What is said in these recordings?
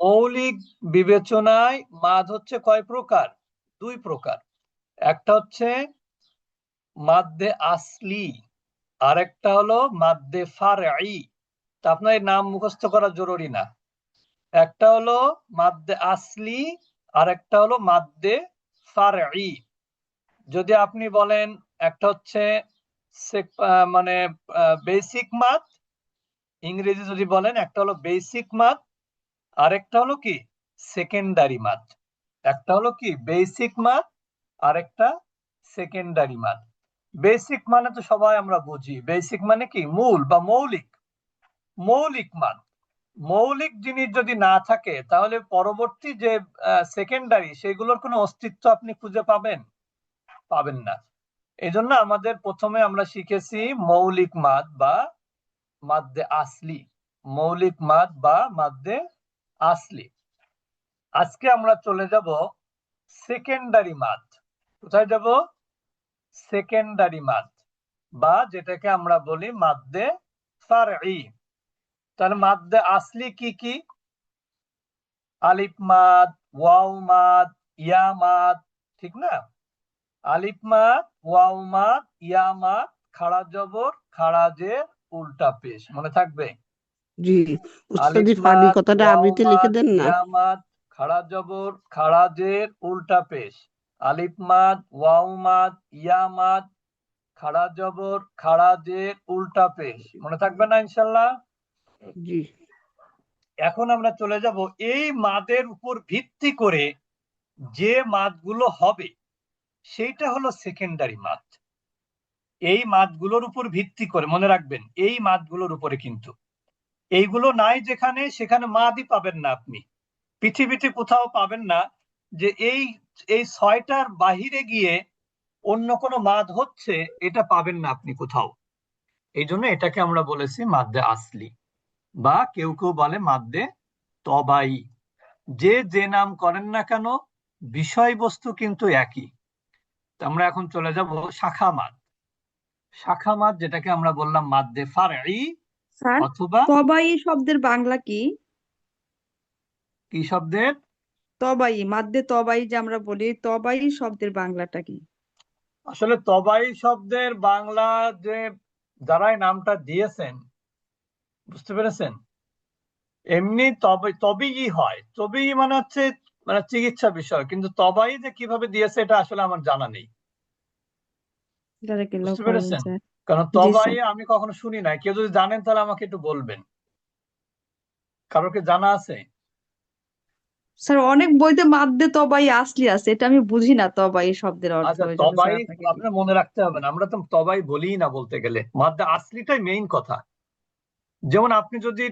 মৌলিক বিবেচনায় মাদ হচ্ছে কয় প্রকার? দুই প্রকার। একটা হচ্ছে মাদ্দে আসলি আর একটা হলো মাদ্দে ফারঈ। তা আপনার নাম মুখস্থ করা জরুরি না। একটা হলো মাদ্দে আসলি আর একটা হলো মাদ্দে ফারঈ। যদি আপনি বলেন একটা হচ্ছে মানে বেসিক মাদ ইংরেজি যদি বলেন, একটা হলো বেসিক মাদ আরেকটা হলো কি? সেকেন্ডারি মাদ একটা হলো কি? বেসিক মাদ আরেকটা সেকেন্ডারি মাদ বেসিক মানে তো সবাই আমরা বুঝি। বেসিক মানে কি? মূল বা মৌলিক। মৌলিক মান মৌলিক জিনিস যদি না থাকে, তাহলে পরবর্তী যে সেকেন্ডারি সেগুলোর কোনো অস্তিত্ব আপনি খুঁজে পাবেন? পাবেন না। এই জন্য আমাদের প্রথমে আমরা শিখেছি মৌলিক মাদ বা মাদ্দে আসলি। মৌলিক মাদ বা মাদ্দে আসলি। আজকে আমরা চলে যাব সেকেন্ডারি মাদ কোথায় যাব? সেকেন্ডারি মাদ বা যেটাকে আমরা বলি মাদ্দে ফারঈ তাহলে মাদ্দে আসলি কি কি? আলিফ মাদ ওয়াও মাদ ইয়া মাদ ঠিক না? আলিফ মাদ ওয়াও মাদ ইয়া মাদ খাড়া জবর খাড়া জের উল্টা পেশ। মনে থাকবে? জি উস্তাদি ফানি কথাটা আবৃত্তি লিখে দেন না। মাদ, খাড়া জবর খাড়া জের উল্টা পেশ। আলিফ মাদ ওয়াও মাদ ইয়া মাদ খাড়া জবর খাড়া জের উল্টা পেশ। মনে থাকবে না ইনশাল্লাহ জি। এখন আমরা চলে যাব এই মাদের উপর ভিত্তি করে যে মাদগুলো হবে সেইটা হলো সেকেন্ডারি মাদ। এই মাদগুলোর উপর ভিত্তি করে মনে রাখবেন এই মাদগুলোর উপরে কিন্তু এইগুলো নাই যেখানে, সেখানে মাদই পাবেন না আপনি। পৃথিবীতে কোথাও পাবেন না যে এই এই ছয়টার বাহিরে গিয়ে অন্য কোনো মাদ হচ্ছে, এটা পাবেন না আপনি কোথাও। এই জন্য এটাকে আমরা বলেছি মাদ্দে আসলি। বা কেউ কেউ বলে মাদ্দে তবাই। যে যে নাম করেন না কেন, বিষয়বস্তু কিন্তু একই। আমরা এখন চলে যাব শাখা মাদ। শাখা মাদ যেটাকে আমরা বললাম মাদ্দে ফারঈ। স্যার অথবা তবাই শব্দের বাংলা কি? কি শব্দের? তবাই মাদ্দে তবাই যে আমরা বলি তবাই শব্দের বাংলাটা কি? আসলে তবাই শব্দের বাংলা যে যারাই নামটা দিয়েছেন বুঝতে পেরেছেন? এমনি তবে তবেই হয়। তবেই মানে হচ্ছে মানে চিকিৎসা বিষয় কিন্তু তবাই যে কীভাবে দিয়েছে এটা আসলে আমার জানা নেই। বুঝতে পেরেছেন? কারণ তবাই আমি কখনো শুনি নাই। কেউ যদি জানেন তাহলে আমাকে একটু বলবেন। কারোর কি জানা আছে? স্যার অনেক বইতে মাদ্দে তবাই আসলি আছে। এটা আমি বুঝি না তবাই শব্দের অর্থ। আচ্ছা তবাই আপনার মনে রাখতে হবে না। আমরা তো তবাই বলি না বলতে গেলে। মাদ্দা আসলিটাই মেইন কথা। যেমন আপনি যদি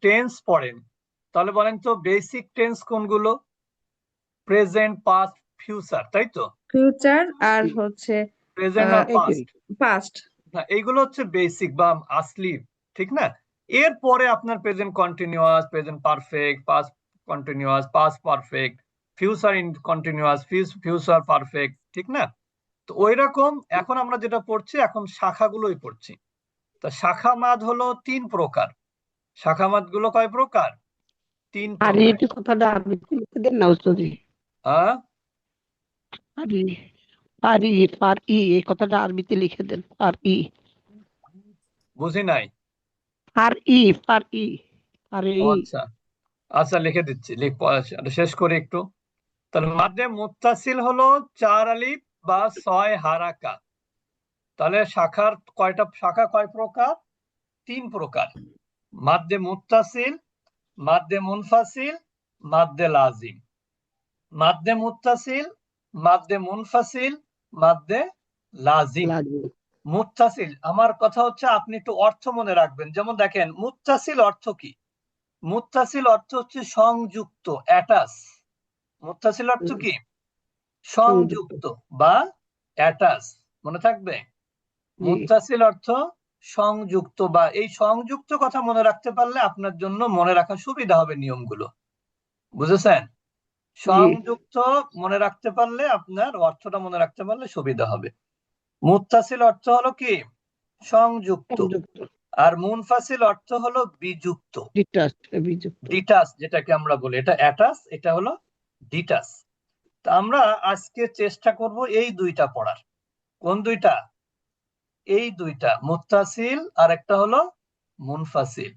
টেন্স পড়েন তাহলে বলেন তো বেসিক টেন্স কোনগুলো? প্রেজেন্ট পাস্ট ফিউচার তাই তো? ফিউচার আর হচ্ছে প্রেজেন্ট আর আহ, পাস্ট পাস্ট এইগুলো হচ্ছে বেসিক বা আসলি ঠিক না? এরপরে আপনার present continuous present perfect past continuous past perfect future in continuous future perfect ঠিক না? তো ওই রকম এখন আমরা যেটা পড়ছি এখন শাখাগুলোই পড়ছি। তা শাখা মাদ হলো তিন প্রকার। শাখা মাদগুলো কয় প্রকার? তিন আর এই কথাটা আবৃত্তি লিখে দেন না উস্তাদি হ্যাঁ আর ই আর ই এই কথাটা আরবিতে লিখে দেন আর ই বুঝি নাই? আর ই আর ই আর ই আচ্ছা আচ্ছা লিখে দিচ্ছি লিখ শেষ করে একটু। তাহলে মাদ্দে মুত্তাসিল হলো চার আলিফ বা ছয় হারাকা। তাহলে শাখার কয়টা শাখা কয় প্রকার? তিন প্রকার। মাদ্দে মুত্তাসিল মাদ্দে মুনফাসিল মাদ্দে লাজিম। মাদ্দে মুত্তাসিল মাদ্দে মুনফাসিল মাদ্দে লাজিম। মুত্তাসিল আমার কথা হচ্ছে আপনি একটু অর্থ মনে রাখবেন। যেমন দেখেন মুত্তাসিল অর্থ কি? মুত্তাসিল অর্থ হচ্ছে সংযুক্ত অ্যাটাচ। মুত্তাসিল অর্থ কি? সংযুক্ত বা অ্যাটাচ। মনে থাকবে? মুত্তাসিল অর্থ সংযুক্ত বা এই সংযুক্ত কথা মনে রাখতে পারলে আপনার জন্য মনে রাখা সুবিধা হবে নিয়মগুলো। বুঝেছেন? সংযুক্ত মনে রাখতে পারলে আপনার অর্থটা মনে রাখতে পারলে সুবিধা হবে। মুত্তাসিল অর্থ হলো কি? সংযুক্ত। আর মুনফাসিল অর্থ হলো বিযুক্ত। বিযুক্ত। ডিটাস যেটাকে আমরা বলি। এটা অ্যাটাস এটা হলো ডিটাস তা আমরা আজকে চেষ্টা করব এই দুইটা পড়ার। কোন দুইটা? এই দুইটা। মুত্তাসিল আর একটা হলো মুনফাসিল।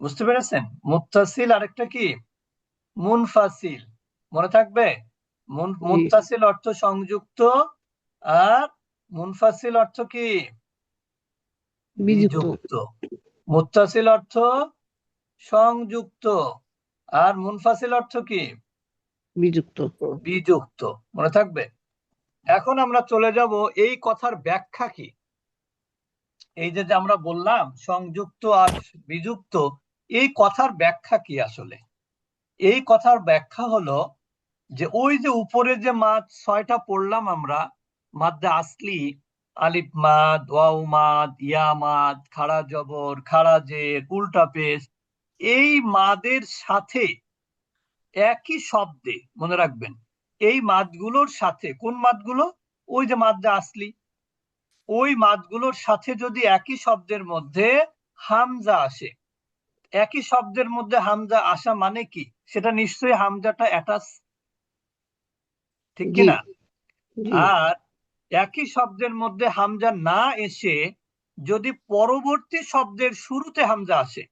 বুঝতে পেরেছেন? মুত্তাসিল আর একটা কি? মুনফাসিল। মনে থাকবে? মুন- জি। মুত্তাসিল অর্থ সংযুক্ত আর মুনফাসিল অর্থ কি? বিযুক্ত। মুত্তাসিল অর্থ সংযুক্ত আর মুনফাসিল অর্থ কি? বিযুক্ত। বিযুক্ত। মনে থাকবে? এখন আমরা চলে যাব এই কথার ব্যাখ্যা কি? এই যে আমরা বললাম সংযুক্ত আর বিযুক্ত এই কথার ব্যাখ্যা কি আসলে? এই কথার ব্যাখ্যা হলো যে ওই যে উপরে যে মাদ, ছয়টা পড়লাম আমরা মাদ্দে আসলি, আলিফ মাদ, ওয়াও মাদ, ইয়া মাদ, খাড়া জবর, খাড়া জের, উল্টা পেশ এই মাদের সাথে একই শব্দে, মনে রাখবেন, এই মাদগুলোর সাথে, কোন মাদগুলো? ওই যে মাদ্দে আসলি, ওই মাদগুলোর সাথে যদি একই শব্দের মধ্যে হামজা আসে, একই শব্দের মধ্যে হামজা আসা মানে কি? সেটা নিশ্চয়ই হামজাটা অ্যাটাচ ঠিক কিনা আর একই শব্দের মধ্যে হামজা না এসে যদি পরবর্তী শব্দের শুরুতে হামজা আসে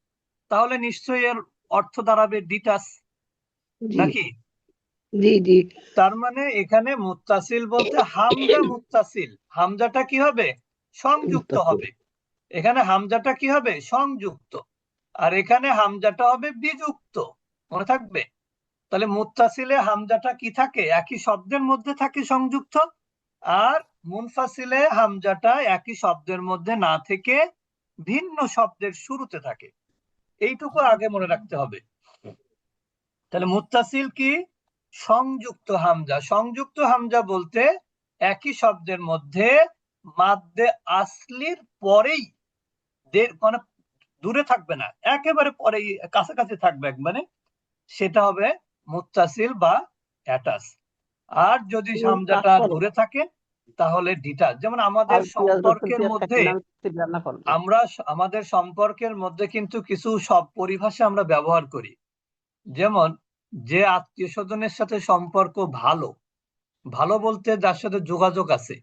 তাহলে নিশ্চয়ই এর অর্থ দাঁড়াবে ডিটাস নাকি? জি জি। তার মানে এখানে মুত্তাসিল বলতে হামজা মুত্তাসিল। হামজাটা কি হবে? সংযুক্ত হবে। এখানে হামজাটা কি হবে? সংযুক্ত। আর এখানে হামজাটা হবে বিযুক্ত। মনে থাকবে? তাহলে মুত্তাসিলে হামজাটা কি থাকে? একই শব্দের মধ্যে থাকে সংযুক্ত আর মুনফাসিলে হামজাটা একই শব্দের মধ্যে না থেকে ভিন্ন শব্দের শুরুতে থাকে। এইটুকু আগে মনে রাখতে হবে। তাহলে মুত্তাসিল কি? সংযুক্ত হামজা। সংযুক্ত হামজা বলতে একই শব্দের মধ্যে মাদ্দে আসলির পরেই মানে দূরে থাকবে না একেবারে পরেই কাছাকাছি থাকবে একবারে। সেটা হবে মুত্তাসিল বা অ্যাটাস। আর যদি হামজাটা তারপরে? দূরে থাকে তাহলে ডিটাচ। যেমন আমাদের সম্পর্কের মধ্যে আমরা আমাদের সম্পর্কের মধ্যে কিন্তু কিছু সব পরিভাষা আমরা ব্যবহার করি। যেমন যে আত্মীয় স্বজনের সাথে সম্পর্ক ভালো ভালো বলতে যার সাথে যোগাযোগ আছে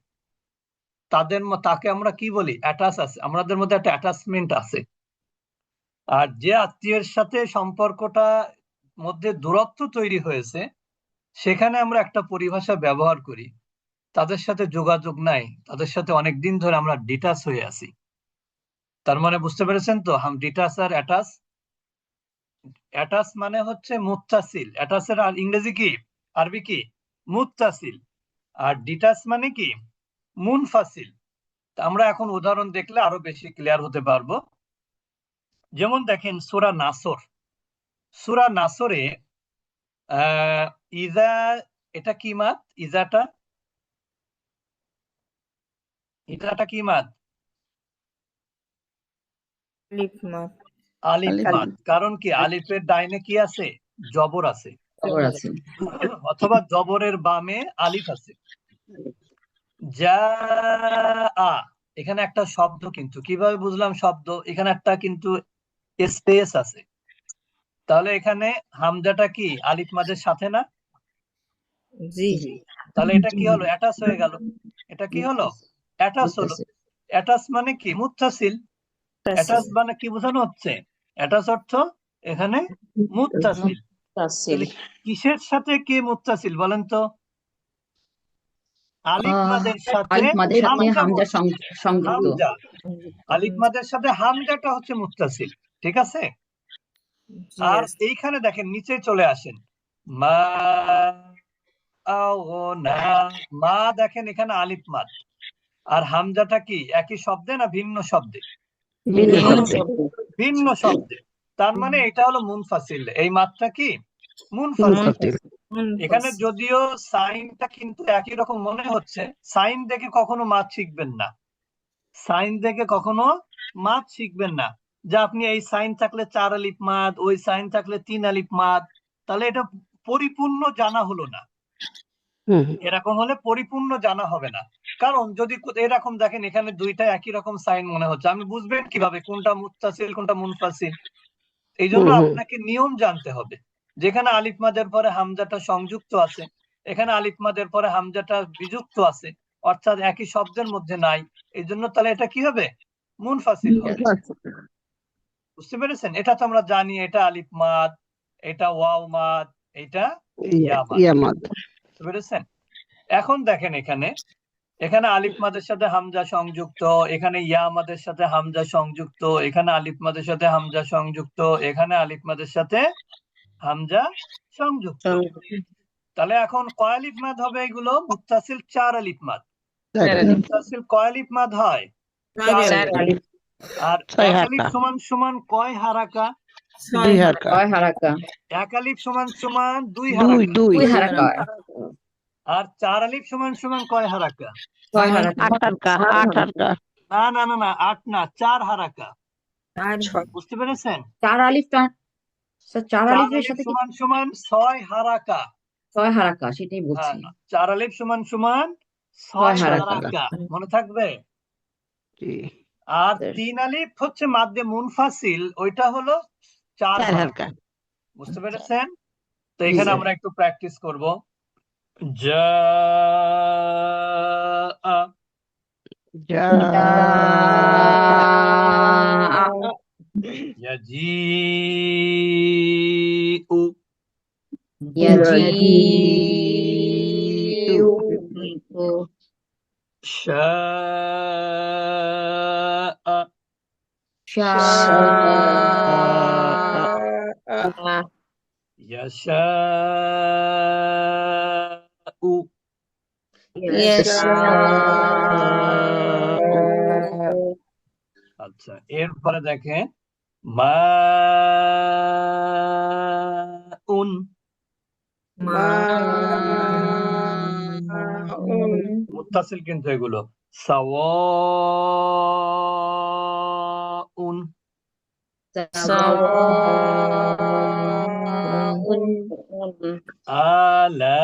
তাদের তাকে আমরা কি বলি? অ্যাটাচ আছে। আমাদের মধ্যে একটা অ্যাটাচমেন্ট আছে। আর যে আত্মীয়ের সাথে সম্পর্কটা মধ্যে দূরত্ব তৈরি হয়েছে, সেখানে আমরা একটা পরিভাষা ব্যবহার করি। তাদের সাথে যোগাযোগ নাই, তাদের সাথে অনেক দিন ধরে আমরা ডিটাচ হয়ে আছি। তার মানে বুঝতে পেরেছেন তো? হাম ডিটাচ আর অ্যাটাচ অ্যাটাচ মানে হচ্ছে মুত্তাসিল। অ্যাটাচের আর ইংরেজি কি? আরবি কি? মুত্তাসিল। আর ডিটাচ মানে কি? মুনফাসিল। আমরা এখন উদাহরণ দেখলে আরও বেশি ক্লিয়ার হতে পারব। যেমন দেখেন সূরা নাসর। সূরা নাসরে আহ ইজা এটা কি মাত? ইজাটা? ইজাটা কি আলিফ মাদ কারণ কি আলিফের ডাইনে কি আছে? জবর আছে। আছে। অথবা জবরের বামে আলিফ আছে। যা আ এখানে একটা শব্দ কিন্তু। কীভাবে বুঝলাম শব্দ? এখানে একটা কিন্তু স্পেস আছে। তাহলে এখানে হামজাটা কি আলিফ মাদের সাথে না? জি। তাহলে এটা কি হলো? অ্যাটাচ হয়ে গেল। এটা কি হলো? অ্যাটাচ হলো। অ্যাটাচ মানে কি? মুত্তাসিল। অ্যাটাচ মানে কি বোঝানো হচ্ছে? অ্যাটাচ অর্থ এখানে মুত্তাসিল। কিসের সাথে কি মুত্তাসিল বলেন তো? আলিফ মাদের সাথে সাথে হামজা সংযুক্ত। হামজাটা হচ্ছে মুত্তাসিল। ঠিক আছে? আর এইখানে দেখেন নিচে চলে আসেন। মা না মা দেখেন এখানে আলিফ মাদ আর হামজাটা কি একই শব্দে না ভিন্ন শব্দে? ভিন্ন শব্দে। শব্দ। ভিন্ন শব্দে। তার মানে এটা হলো মুনফাসিল। এই মাদটা কি? মুনফাসিল। মুনফাসিল। এখানে যদিও সাইনটা কিন্তু একই রকম মনে হচ্ছে সাইন দেখে কখনো মাছ শিখবেন না। সাইন দেখে কখনো মাছ শিখবেন না। যে আপনি এই সাইন থাকলে চার আলিফ মাদ ওই সাইন থাকলে তিন আলিফ মাদ তাহলে এটা পরিপূর্ণ জানা হলো না। এরকম হলে পরিপূর্ণ জানা হবে না। কারণ যদি এরকম দেখেন এখানে দুইটা একই রকম সাইন মনে হচ্ছে। আমি বুঝবেন কীভাবে? কোনটা মুত্তাসিল কোনটা মুনফাসিল? এই জন্য। আপনাকে নিয়ম জানতে হবে। যেখানে আলিফ মাদের পরে হামজাটা সংযুক্ত আছে এখানে আলিফ মাদের পরে হামজাটা বিযুক্ত আছে অর্থাৎ একই শব্দের মধ্যে নাই। এই জন্য তাহলে এটা কি হবে? মুনফাসিল হবে। বুঝতে পেরেছেন? এটা তো আমরা জানি এটা আলিফ মাদ এটা ওয়াও মাদ এটা ইয়ামাদ। ইয়ামাদ বুঝতে পেরেছেন? এখন দেখেন এখানে এখানে আলিফ মাদের সাথে হামজা সংযুক্ত এখানে ইয়া মাদের সাথে হামজা সংযুক্ত এখানে আলিফ মাদের সাথে হামজা সংযুক্ত এখানে আলিফ মাদের সাথে হামজা সংযুক্ত। তাহলে এখন কয় আলিফ মাদ হবে এগুলো? মুত্তাসিল চার আলিফ মাদ। মুত্তাসিল কয় আলিফ মাদ হয়। আর ছয় এক হারকা। আলিফ সমান সমান কয় হারাকা? দুই হারকা। কয় হারাকা? এক সমান সমান দুই হারাকা। দুই। দুই হারাকা। আর চার আলিফ সমান সমান কয় হারাকা? কয় হারাকা আট হারকা। আট হারকা। না না না না আট না চার হারাকা। বুঝতে পেরেছেন? চার স্যার চার আলিফের আলিফ সাথে সমান সমান ছয় হারাকা। ছয় হারাকা সেটাই হ্যাঁ বলছি। চার আলিফ সমান সমান ছয়। হারাকা। মনে থাকবে? জি। আর তিন আলিফ হচ্ছে মাদ্দে মুনফাসিল ওইটা হলো চার চার বুঝতে পেরেছেন? তো এখানে আমরা একটু প্র্যাকটিস করব। যা ইয়াজিউ ইয়াজিউ শাআ শাআ ইয়াশাউ আচ্ছা এরপরে দেখেন মাউন মুত্তাসিল কিন্তু এগুলো সাওয়াউন سواء على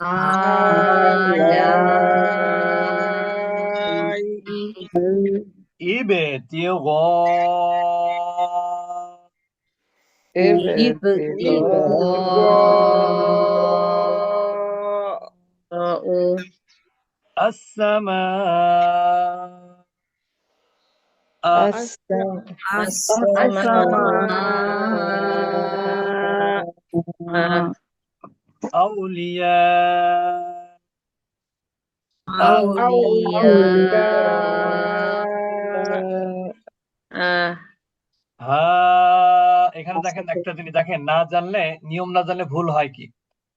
على ابتغاء ابتغاء السماء أولياء হ্যাঁ এখানে দেখেন একটা জিনিস দেখেন না জানলে নিয়ম না জানলে ভুল হয় কি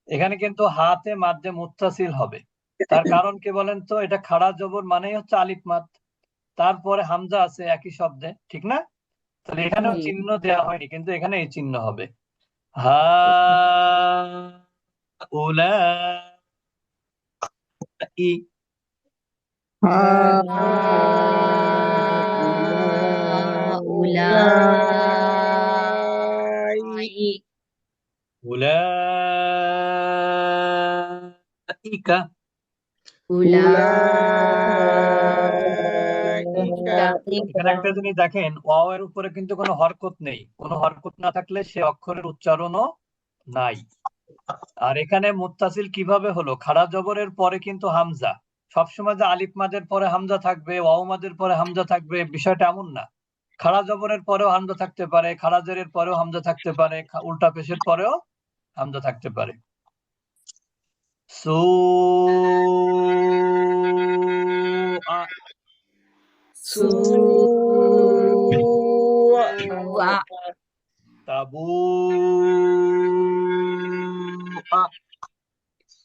এখানে কিন্তু হাতে মাদ্দে মুত্তাসিল হবে তার কারণ কি বলেন তো? এটা খাড়া জবর মানেই হচ্ছে আলিফ মাদ তারপরে হামজা আছে একই শব্দে ঠিক না? তাহলে এখানেও হুম। চিহ্ন দেওয়া হয়নি কিন্তু এখানে এই চিহ্ন হবে। হা উলা ই। উলাইকা এখানে একটা জিনিস দেখেন ওয়াও এর উপরে কিন্তু কোনো হরকত নেই। কোনো হরকত না থাকলে সে অক্ষরের উচ্চারণও নাই। আর এখানে মুত্তাসিল কীভাবে হলো? খাড়া জবরের পরে কিন্তু হামজা। সবসময় যে আলিফ মাদের পরে হামজা থাকবে ওয়াও মাদের পরে হামজা থাকবে বিষয়টা এমন না। খাড়া জবরের পরেও হামজা থাকতে পারে খাড়া জেরের পরেও হামজা থাকতে পারে উল্টা পেশের পরেও হামজা থাকতে পারে। সু sua. Sua. Tabu.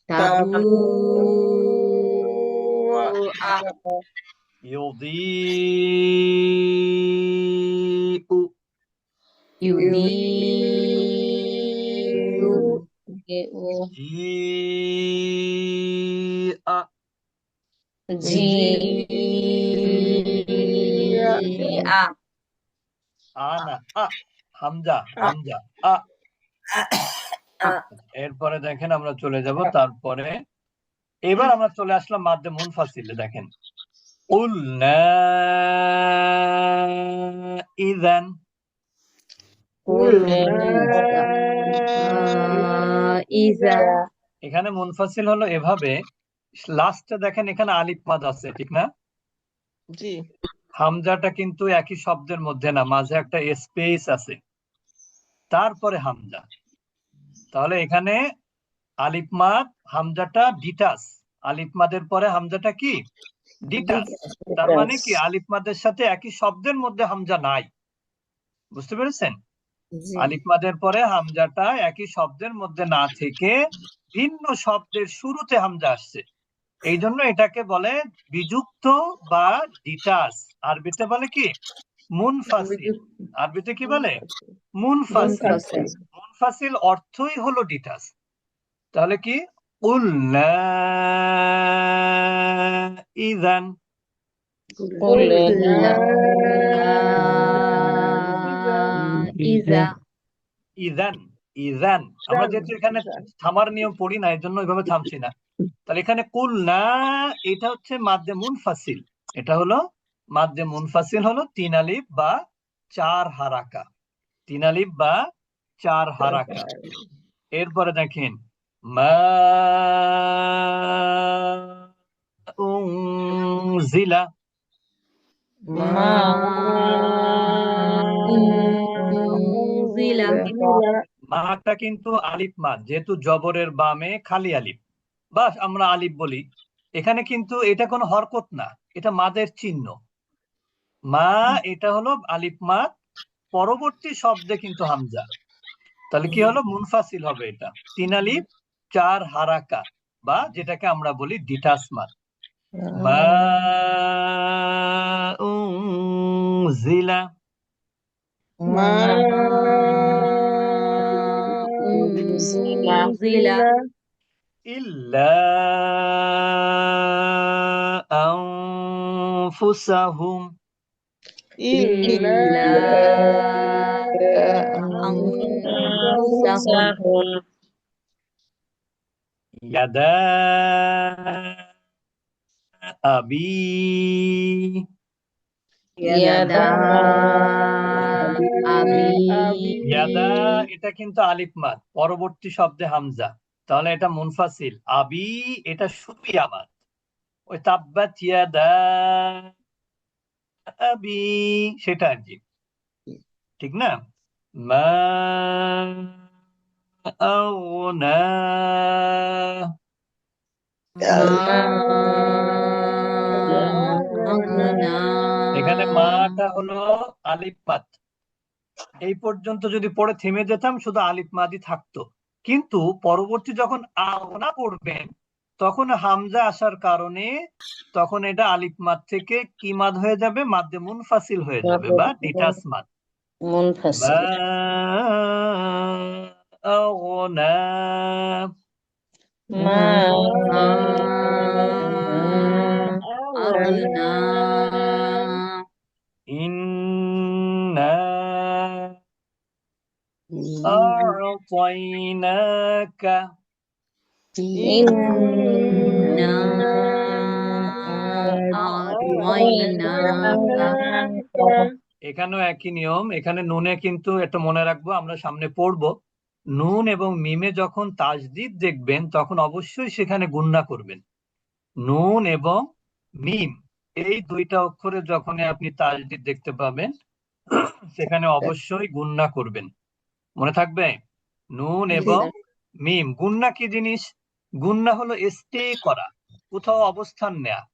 Tabu eu digo. Eu digo. Dia. Dia. আ হামজা হামজা আ এরপরে দেখেন আমরা চলে যাব তারপরে এবার আমরা চলে আসলাম মাদ্দে মুনফাসিলে দেখেন। ইযান ইজা এখানে মুনফাসিল হলো এভাবে লাস্টে দেখেন এখানে আলিফ মাদ আছে ঠিক না? জি। হামজাটা কিন্তু একই শব্দের মধ্যে না মাঝে একটা স্পেস আছে। তারপরে হামজা। তাহলে এখানে আলিফ মাদ হামজাটা ডিটাস আলিফ মাদের পরে হামজাটা কি? ডিটাস তার মানে কি আলিফ মাদের সাথে একই শব্দের মধ্যে হামজা নাই। বুঝতে পেরেছেন? আলিফ মাদের পরে হামজাটা একই শব্দের মধ্যে না থেকে ভিন্ন শব্দের শুরুতে হামজা আসছে। এই জন্য এটাকে বলে বিযুক্ত বা ডিটাস। আরবিতে বলে কি? মুনফাসিল। আরবিতে কি বলে? মুনফাসিল। মুনফাসিল। অর্থই হলো ডিটাস। তাহলে কি? উল্লা ইযান। ইজা ইযান। ইযান। আমরা যেহেতু এখানে থামার নিয়ম পড়ি না এর জন্য ওইভাবে থামছি না। তাহলে এখানে কুল না এটা হচ্ছে মাদ্দে মুনফাসিল এটা হলো মাদ্দে মুনফাসিল হলো তিন আলিফ বা চার হারাকা। তিন আলিফ বা চার হারাকা। এরপরে দেখেন উনজিলা। মাটা কিন্তু আলিফ মাদ যেহেতু জবরের বামে খালি আলিফ। বাস আমরা আলিফ বলি এখানে কিন্তু এটা কোনো হরকত না এটা মাদের চিহ্ন। মা এটা হলো আলিফ মাদ পরবর্তী শব্দে কিন্তু হামজা। তাহলে কি হলো? মুনফাসিল হবে এটা। তিন আলিফ চার হারাকা বা যেটাকে আমরা বলি ডিটাস মাদ। মা উনজিলা। উনজিলা। إلا أنفسهم ইল্লা আনফুসাহুম يدا أبي ইয়াদা আবি ইয়াদা এটা কিন্তু আলিফ মাদ পরবর্তী শব্দে হামজা তাহলে এটা মুনফাসিল। আবি, এটা শুধুই আবাদ ওই তাব্বাত ইয়াদা আবি, সেটা আর কি। ঠিক না? মা আওনা এখানে মাটা হলো মাদ এই পর্যন্ত যদি পড়ে থেমে যেতাম, শুধু আলিফ মাদি থাকতো। কিন্তু পরবর্তী যখন আওনা পড়বেন তখন হামজা আসার কারণে তখন এটা আলিফ মাদ থেকে কি মাদ হয়ে যাবে? মাদ্দে মুনফাসিল হয়ে যাবে বা ডিটাস মাদ মুনফাসিল। মা আওনা মা আগনা ইন্না আ'তাইনাকা এখানেও একই নিয়ম এখানে নুনে কিন্তু এটা মনে রাখব আমরা সামনে পড়ব। নুন এবং মিমে যখন তাজদিদ দেখবেন তখন অবশ্যই সেখানে গুণনা করবেন। নুন এবং মিম এই দুইটা অক্ষরে যখন আপনি তাজদিদ দেখতে পাবেন সেখানে অবশ্যই গুণনা করবেন। মনে থাকবে? নুন এবং মিম। গুণনা কি জিনিস? গুন্না হলো স্টে করা কোথাও অবস্থান নেয়া।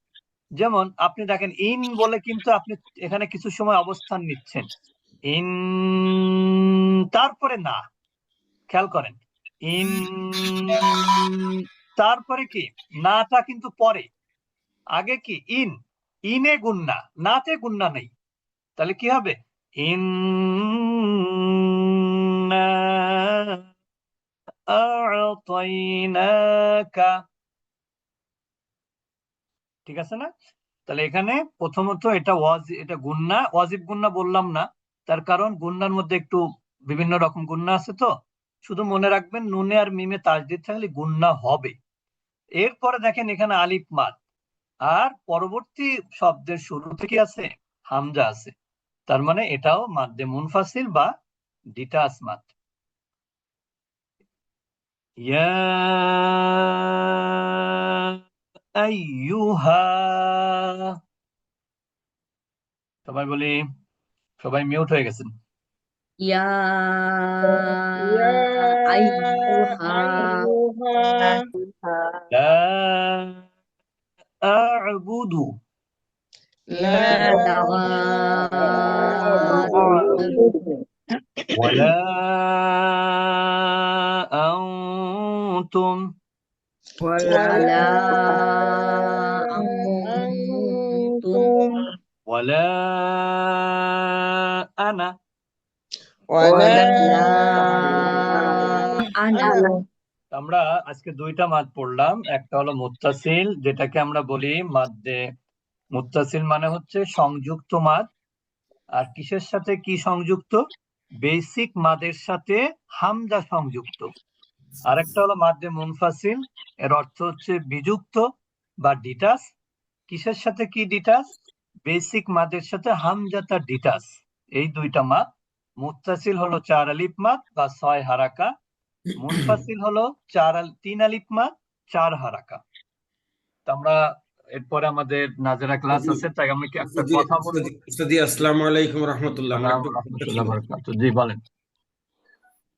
যেমন আপনি দেখেন ইন বলে কিন্তু আপনি এখানে কিছু সময় অবস্থান নিচ্ছেন। ইন তারপরে না খেয়াল করেন। ইন তারপরে কি? নাটা কিন্তু পরে। আগে কি? ইন। ইনে গুন্না নাতে গুন্না নেই। তাহলে কি হবে? ইন ঠিক আছে না? তাহলে এখানে প্রথমত এটা এটা গুন্না, ওয়াজিব গুন্না বললাম না। তার কারণ গুন্নার মধ্যে একটু বিভিন্ন রকম গুন্না আছে তো। শুধু মনে রাখবেন, নুনে আর মিমে তাসদিদ থাকলে গুন্না হবে। এরপরে দেখেন এখানে আলিফ মাদ। আর পরবর্তী শব্দের শুরুতে কি আছে, হামজা আছে। তার মানে এটাও মাদ্দে মুনফাসিল বা ডিটাস মাদ। ইয়া আইয়ুহা সবাই বলি সবাই মিউট হয়ে গেছেন ইয়া ইয়া আইয়ুহা আইয়ুহা لا أعبد لا ولا أنتم ولا أنتم ولا أنا ولا أنا আমরা আজকে দুইটা মাদ পড়লাম একটা হলো মুত্তাসিল যেটাকে আমরা বলি মাদ্দে মুত্তাসিল মানে হচ্ছে সংযুক্ত মাদ আর কিসের সাথে কি সংযুক্ত বেসিক মাদের সাথে হামজা সংযুক্ত। আরেকটা হলো মাদ্দে মুনফাসিল, এর অর্থ হচ্ছে বিযুক্ত বা ডিটাস কিসের সাথে কি ডিটাস বেসিক মাদের সাথে হামজাতা ডিটাস এই দুইটা মাদ, মুত্তাসিল হলো চার আলিফ মাদ বা ছয় হারাকা। মুনফাসিল হলো চার তিন আলিফ মাদ, চার হারাকা। তো আমরা এরপরে আমাদের নাজেরা ক্লাস আছে তাই আমি কি একটা কথা বলি আসসালামু আলাইকুম রাহমাতুল্লাহ। জি বলেন।